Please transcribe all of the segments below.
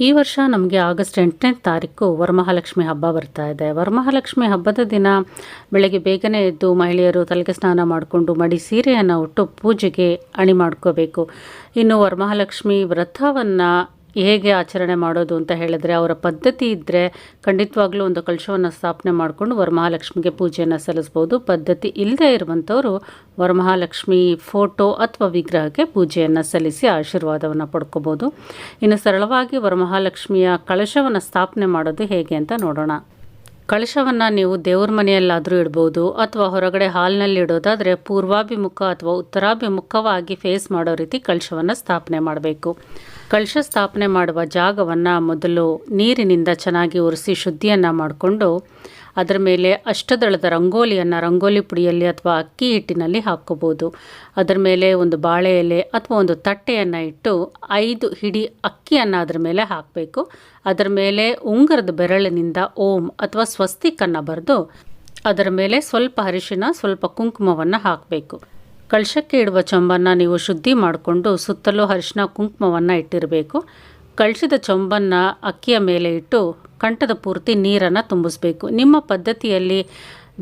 ಈ ವರ್ಷ ನಮಗೆ ಆಗಸ್ಟ್ ಎಂಟನೇ ತಾರೀಕು ವರಮಹಾಲಕ್ಷ್ಮಿ ಹಬ್ಬ ಬರ್ತಾ ಇದೆ. ವರಮಹಾಲಕ್ಷ್ಮಿ ಹಬ್ಬದ ದಿನ ಬೆಳಗ್ಗೆ ಬೇಗನೆ ಎದ್ದು ಮಹಿಳೆಯರು ತಲೆಗೆ ಸ್ನಾನ ಮಾಡಿಕೊಂಡು ಮಡಿ ಸೀರೆಯನ್ನು ಉಟ್ಟು ಪೂಜೆಗೆ ಅಣಿ ಮಾಡ್ಕೋಬೇಕು. ಇನ್ನು ವರಮಹಾಲಕ್ಷ್ಮಿ ವ್ರತವನ್ನು ಹೇಗೆ ಆಚರಣೆ ಮಾಡೋದು ಅಂತ ಹೇಳಿದ್ರೆ ಅವರ ಪದ್ಧತಿ ಇದ್ದರೆ ಖಂಡಿತವಾಗ್ಲೂ ಒಂದು ಕಲಶವನ್ನು ಸ್ಥಾಪನೆ ಮಾಡಿಕೊಂಡು ವರಮಹಾಲಕ್ಷ್ಮಿಗೆ ಪೂಜೆಯನ್ನು ಸಲ್ಲಿಸ್ಬೋದು. ಪದ್ಧತಿ ಇಲ್ಲದೆ ಇರುವಂಥವರು ವರಮಹಾಲಕ್ಷ್ಮಿ ಫೋಟೋ ಅಥವಾ ವಿಗ್ರಹಕ್ಕೆ ಪೂಜೆಯನ್ನು ಸಲ್ಲಿಸಿ ಆಶೀರ್ವಾದವನ್ನು ಪಡ್ಕೋಬೋದು. ಇನ್ನು ಸರಳವಾಗಿ ವರಮಹಾಲಕ್ಷ್ಮಿಯ ಕಳಶವನ್ನು ಸ್ಥಾಪನೆ ಮಾಡೋದು ಹೇಗೆ ಅಂತ ನೋಡೋಣ. ಕಳಶವನ್ನು ನೀವು ದೇವ್ರ ಮನೆಯಲ್ಲಾದರೂ ಇಡ್ಬೋದು ಅಥವಾ ಹೊರಗಡೆ ಹಾಲ್ನಲ್ಲಿ ಇಡೋದಾದರೆ ಪೂರ್ವಾಭಿಮುಖ ಅಥವಾ ಉತ್ತರಾಭಿಮುಖವಾಗಿ ಫೇಸ್ ಮಾಡೋ ರೀತಿ ಕಳಶವನ್ನು ಸ್ಥಾಪನೆ ಮಾಡಬೇಕು. ಕಳಶ ಸ್ಥಾಪನೆ ಮಾಡುವ ಜಾಗವನ್ನು ಮೊದಲು ನೀರಿನಿಂದ ಚೆನ್ನಾಗಿ ಉರಿಸಿ ಶುದ್ಧಿಯನ್ನು ಮಾಡಿಕೊಂಡು ಅದರ ಮೇಲೆ ಅಷ್ಟದಳದ ರಂಗೋಲಿಯನ್ನು ರಂಗೋಲಿ ಪುಡಿಯಲ್ಲಿ ಅಥವಾ ಅಕ್ಕಿ ಹಿಟ್ಟಿನಲ್ಲಿ ಹಾಕ್ಕೋಬೋದು ಅದರ ಮೇಲೆ ಒಂದು ಬಾಳೆ ಎಲೆ ಅಥವಾ ಒಂದು ತಟ್ಟೆಯನ್ನು ಇಟ್ಟು ಐದು ಹಿಡಿ ಅಕ್ಕಿಯನ್ನು ಅದರ ಮೇಲೆ ಹಾಕಬೇಕು. ಅದರ ಮೇಲೆ ಉಂಗರದ ಬೆರಳಿನಿಂದ ಓಂ ಅಥವಾ ಸ್ವಸ್ತಿಕನ್ನು ಬರೆದು ಅದರ ಮೇಲೆ ಸ್ವಲ್ಪ ಅರಿಶಿನ ಸ್ವಲ್ಪ ಕುಂಕುಮವನ್ನು ಹಾಕಬೇಕು. ಕಳಶಕ್ಕೆ ಇಡುವ ಚೊಂಬನ್ನು ನೀವು ಶುದ್ಧಿ ಮಾಡಿಕೊಂಡು ಸುತ್ತಲೂ ಅರಿಶಿನ ಕುಂಕುಮವನ್ನು ಇಟ್ಟಿರಬೇಕು. ಕಳಶದ ಚೊಂಬನ್ನು ಅಕ್ಕಿಯ ಮೇಲೆ ಇಟ್ಟು ಕಂಠದ ಪೂರ್ತಿ ನೀರನ್ನು ತುಂಬಿಸ್ಬೇಕು. ನಿಮ್ಮ ಪದ್ಧತಿಯಲ್ಲಿ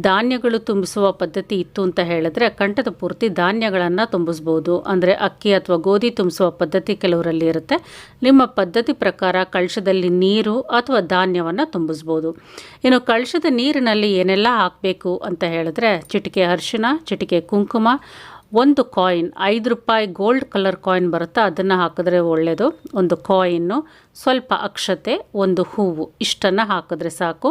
ಧಾನ್ಯಗಳು ತುಂಬಿಸುವ ಪದ್ಧತಿ ಇತ್ತು ಅಂತ ಹೇಳಿದ್ರೆ ಕಂಠದ ಪೂರ್ತಿ ಧಾನ್ಯಗಳನ್ನು ತುಂಬಿಸ್ಬೋದು. ಅಂದರೆ ಅಕ್ಕಿ ಅಥವಾ ಗೋಧಿ ತುಂಬಿಸುವ ಪದ್ಧತಿ ಕೆಲವರಲ್ಲಿ ಇರುತ್ತೆ. ನಿಮ್ಮ ಪದ್ಧತಿ ಪ್ರಕಾರ ಕಳಶದಲ್ಲಿ ನೀರು ಅಥವಾ ಧಾನ್ಯವನ್ನು ತುಂಬಿಸ್ಬೋದು. ಇನ್ನು ಕಳಶದ ನೀರಿನಲ್ಲಿ ಏನೆಲ್ಲ ಹಾಕಬೇಕು ಅಂತ ಹೇಳಿದ್ರೆ ಚಿಟಿಕೆ ಅರಿಶಿನ ಚಿಟಿಕೆ ಕುಂಕುಮ ಒಂದು ಕಾಯಿನ್ ಐದು ರೂಪಾಯಿ ಗೋಲ್ಡ್ ಕಲರ್ ಕಾಯಿನ್ ಬರುತ್ತಾ, ಅದನ್ನು ಹಾಕಿದ್ರೆ ಒಳ್ಳೆಯದು ಒಂದು ಕಾಯಿನ್ನು ಸ್ವಲ್ಪ ಅಕ್ಷತೆ, ಒಂದು ಹೂವು, ಇಷ್ಟನ್ನು ಹಾಕಿದ್ರೆ ಸಾಕು.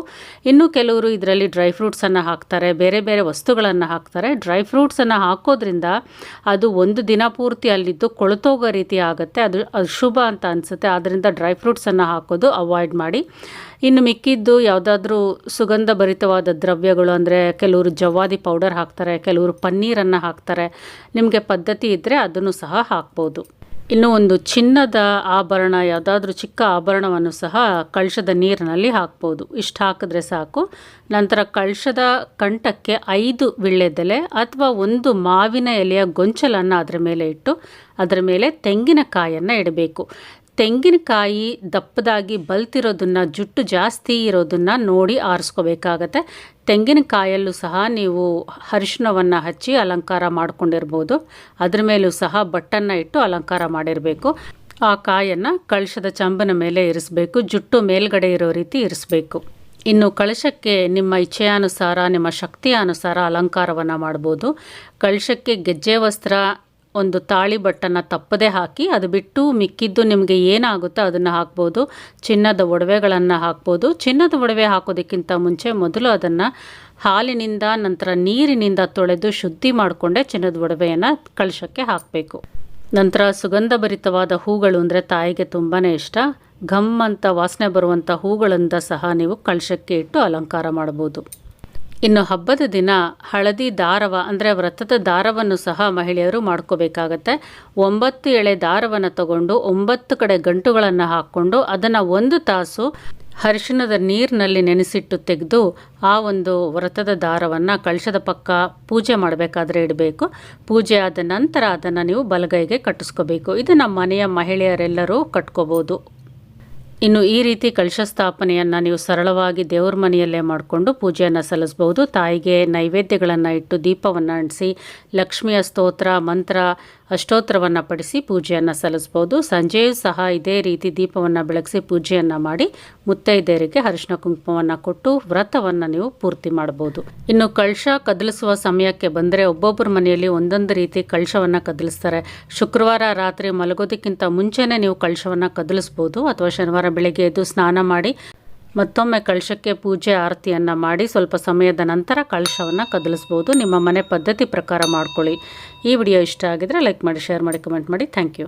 ಇನ್ನು ಕೆಲವರು ಇದರಲ್ಲಿ ಡ್ರೈ ಫ್ರೂಟ್ಸನ್ನು ಹಾಕ್ತಾರೆ, ಬೇರೆ ಬೇರೆ ವಸ್ತುಗಳನ್ನು ಹಾಕ್ತಾರೆ. ಡ್ರೈ ಫ್ರೂಟ್ಸನ್ನು ಹಾಕೋದ್ರಿಂದ ಅದು ಒಂದು ದಿನ ಪೂರ್ತಿ ಅಲ್ಲಿದ್ದು ಕೊಳತೋಗೋ ರೀತಿ ಆಗುತ್ತೆ, ಅದು ಶುಭ ಅಂತ ಅನಿಸುತ್ತೆ. ಆದ್ದರಿಂದ ಡ್ರೈ ಫ್ರೂಟ್ಸನ್ನು ಹಾಕೋದು ಅವಾಯ್ಡ್ ಮಾಡಿ. ಇನ್ನು ಮಿಕ್ಕಿದ್ದು ಯಾವುದಾದ್ರೂ ಸುಗಂಧ ಭರಿತವಾದ ದ್ರವ್ಯಗಳು ಅಂದರೆ ಕೆಲವರು ಜವಾದಿ ಪೌಡರ್ ಹಾಕ್ತಾರೆ, ಕೆಲವರು ಪನ್ನೀರನ್ನು ಹಾಕ್ತಾರೆ. ನಿಮಗೆ ಪದ್ಧತಿ ಇದ್ದರೆ ಅದನ್ನು ಸಹ ಹಾಕ್ಬೋದು. ಇನ್ನು ಒಂದು ಚಿನ್ನದ ಆಭರಣ, ಯಾವುದಾದ್ರೂ ಚಿಕ್ಕ ಆಭರಣವನ್ನು ಸಹ ಕಳಶದ ನೀರಿನಲ್ಲಿ ಹಾಕ್ಬೋದು. ಇಷ್ಟು ಹಾಕಿದ್ರೆ ಸಾಕು. ನಂತರ ಕಳಶದ ಕಂಠಕ್ಕೆ ಐದು ವಿಳ್ಳೆದೆಲೆ ಅಥವಾ ಒಂದು ಮಾವಿನ ಎಲೆಯ ಗೊಂಚಲನ್ನು ಅದರ ಮೇಲೆ ಇಟ್ಟು, ಅದರ ಮೇಲೆ ತೆಂಗಿನಕಾಯನ್ನು ಇಡಬೇಕು. ತೆಂಗಿನಕಾಯಿ ದಪ್ಪದಾಗಿ ಬಲ್ತಿರೋದನ್ನು, ಜುಟ್ಟು ಜಾಸ್ತಿ ಇರೋದನ್ನು ನೋಡಿ ಆರಿಸ್ಕೋಬೇಕಾಗತ್ತೆ. ತೆಂಗಿನಕಾಯಲ್ಲೂ ಸಹ ನೀವು ಅರಿಶಿನವನ್ನು ಹಚ್ಚಿ ಅಲಂಕಾರ ಮಾಡ್ಕೊಂಡಿರ್ಬೋದು. ಅದ್ರ ಮೇಲೂ ಸಹ ಬಟ್ಟನ್ನು ಇಟ್ಟು ಅಲಂಕಾರ ಮಾಡಿರಬೇಕು. ಆ ಕಾಯನ್ನು ಕಳಶದ ಚಂಬನ ಮೇಲೆ ಇರಿಸಬೇಕು. ಜುಟ್ಟು ಮೇಲ್ಗಡೆ ಇರೋ ರೀತಿ ಇರಿಸಬೇಕು. ಇನ್ನು ಕಳಶಕ್ಕೆ ನಿಮ್ಮ ಇಚ್ಛೆಯಾನುಸಾರ, ನಿಮ್ಮ ಶಕ್ತಿಯ ಅನುಸಾರ ಅಲಂಕಾರವನ್ನು ಮಾಡ್ಬೋದು. ಕಳಶಕ್ಕೆ ಗೆಜ್ಜೆ ವಸ್ತ್ರ ಒಂದು ತಾಳಿ ಬಟ್ಟನ್ನು ತಪ್ಪದೆ ಹಾಕಿ ಅದು ಬಿಟ್ಟು ಮಿಕ್ಕಿದ್ದು ನಿಮಗೆ ಏನಾಗುತ್ತೋ ಅದನ್ನು ಹಾಕ್ಬೋದು. ಚಿನ್ನದ ಒಡವೆಗಳನ್ನು ಹಾಕ್ಬೋದು. ಚಿನ್ನದ ಒಡವೆ ಹಾಕೋದಕ್ಕಿಂತ ಮುಂಚೆ ಮೊದಲು ಅದನ್ನು ಹಾಲಿನಿಂದ, ನಂತರ ನೀರಿನಿಂದ ತೊಳೆದು ಶುದ್ಧಿ ಮಾಡಿಕೊಂಡೇ ಚಿನ್ನದ ಒಡವೆಯನ್ನು ಕಳಶಕ್ಕೆ ಹಾಕಬೇಕು. ನಂತರ ಸುಗಂಧಭರಿತವಾದ ಹೂಗಳು ಅಂದರೆ ತಾಯಿಗೆ ತುಂಬಾ ಇಷ್ಟ. ಘಮ್ ಅಂತ ವಾಸನೆ ಬರುವಂಥ ಹೂಗಳಿಂದ ಸಹ ನೀವು ಕಳಶಕ್ಕೆ ಇಟ್ಟು ಅಲಂಕಾರ ಮಾಡ್ಬೋದು. ಇನ್ನು ಹಬ್ಬದ ದಿನ ಹಳದಿ ದಾರವ, ಅಂದರೆ ವ್ರತದ ದಾರವನ್ನು ಸಹ ಮಹಿಳೆಯರು ಮಾಡ್ಕೋಬೇಕಾಗತ್ತೆ. ಒಂಬತ್ತು ಎಳೆ ದಾರವನ್ನು ತಗೊಂಡು ಒಂಬತ್ತು ಕಡೆ ಗಂಟುಗಳನ್ನು ಹಾಕ್ಕೊಂಡು ಅದನ್ನು ಒಂದು ತಾಸು ಅರಿಶಿಣದ ನೀರಿನಲ್ಲಿ ನೆನೆಸಿಟ್ಟು ತೆಗೆದು ಆ ಒಂದು ವ್ರತದ ದಾರವನ್ನು ಕಳಶದ ಪಕ್ಕ ಪೂಜೆ ಮಾಡಬೇಕಾದ್ರೆ ಇಡಬೇಕು. ಪೂಜೆ ಆದ ನಂತರ ಅದನ್ನು ನೀವು ಬಲಗೈಗೆ ಕಟ್ಟಿಸ್ಕೋಬೇಕು. ಇದು ನಮ್ಮ ಮನೆಯ ಮಹಿಳೆಯರೆಲ್ಲರೂ ಕಟ್ಕೋಬೋದು. ಇನ್ನು ಈ ರೀತಿ ಕಳಶ ಸ್ಥಾಪನೆಯನ್ನು ನೀವು ಸರಳವಾಗಿ ದೇವ್ರ ಮನೆಯಲ್ಲೇ ಮಾಡಿಕೊಂಡು ಪೂಜೆಯನ್ನು ಸಲ್ಲಿಸ್ಬೋದು ತಾಯಿಗೆ ನೈವೇದ್ಯಗಳನ್ನು ಇಟ್ಟು ದೀಪವನ್ನು ಅಂಟಿಸಿ, ಲಕ್ಷ್ಮಿಯ ಸ್ತೋತ್ರ, ಮಂತ್ರ, ಅಷ್ಟೋತ್ರವನ್ನು ಪಡಿಸಿ ಪೂಜೆಯನ್ನು ಸಲ್ಲಿಸ್ಬೋದು ಸಂಜೆಯೂ ಸಹ ಇದೇ ರೀತಿ ದೀಪವನ್ನು ಬೆಳಗಿಸಿ ಪೂಜೆಯನ್ನು ಮಾಡಿ ಮುತ್ತೈದೆಯರಿಗೆ ಅರಿಶಿನ ಕುಂಕುಮವನ್ನು ಕೊಟ್ಟು ವ್ರತವನ್ನು ನೀವು ಪೂರ್ತಿ ಮಾಡ್ಬೋದು ಇನ್ನು ಕಳಶ ಕದಲಿಸುವ ಸಮಯಕ್ಕೆ ಬಂದರೆ ಒಬ್ಬೊಬ್ಬರ ಮನೆಯಲ್ಲಿ ಒಂದೊಂದು ರೀತಿ ಕಳಶವನ್ನು ಕದಲಿಸ್ತಾರೆ. ಶುಕ್ರವಾರ ರಾತ್ರಿ ಮಲಗೋದಕ್ಕಿಂತ ಮುಂಚೆನೇ ನೀವು ಕಳಶವನ್ನು ಕದಲಿಸ್ಬೋದು ಅಥವಾ ಶನಿವಾರ ಬೆಳಗ್ಗೆ ಎದ್ದು ಸ್ನಾನ ಮಾಡಿ ಮತ್ತೊಮ್ಮೆ ಕಳಶಕ್ಕೆ ಪೂಜೆ, ಆರತಿಯನ್ನು ಮಾಡಿ ಸ್ವಲ್ಪ ಸಮಯದ ನಂತರ ಕಳಶವನ್ನು ಕದಲಿಸ್ಬೋದು. ನಿಮ್ಮ ಮನೆ ಪದ್ಧತಿ ಪ್ರಕಾರ ಮಾಡ್ಕೊಳ್ಳಿ. ಈ ವಿಡಿಯೋ ಇಷ್ಟ ಆಗಿದರೆ ಲೈಕ್ ಮಾಡಿ, ಶೇರ್ ಮಾಡಿ, ಕಮೆಂಟ್ ಮಾಡಿ. Thank you.